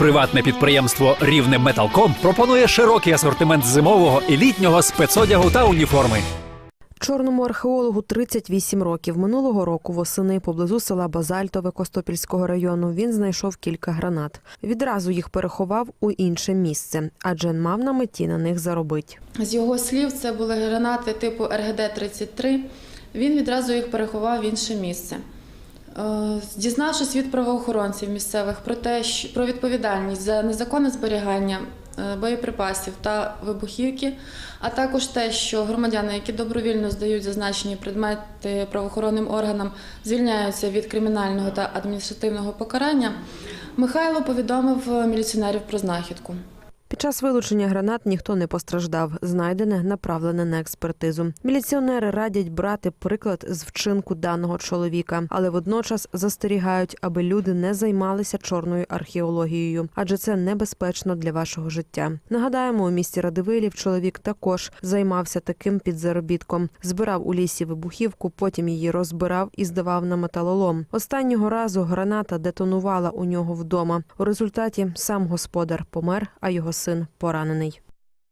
Приватне підприємство Рівне Металком пропонує широкий асортимент зимового і літнього спецодягу та уніформи. Чорному археологу 38 років. Минулого року восени поблизу села Базальтове Костопільського району він знайшов кілька гранат. Відразу їх переховав у інше місце, адже мав на меті на них заробити. З його слів, це були гранати типу РГД-33. Він відразу їх переховав в інше місце. Е, Дізнавшись від правоохоронців місцевих про те, що про відповідальність за незаконне зберігання е, боєприпасів та вибухівки, а також те, що громадяни, які добровільно здають зазначені предмети правоохоронним органам, звільняються від кримінального та адміністративного покарання, Михайло повідомив міліціонерів про знахідку. Під час вилучення гранат ніхто не постраждав. Знайдене направлене на експертизу. Міліціонери радять брати приклад з вчинку даного чоловіка, але водночас застерігають, аби люди не займалися чорною археологією, адже це небезпечно для вашого життя. Нагадаємо, у місті Радивилів чоловік також займався таким підзаробітком. Збирав у лісі вибухівку, потім її розбирав і здавав на металолом. Останнього разу граната детонувала у нього вдома. У результаті сам господар помер, а його син поранений.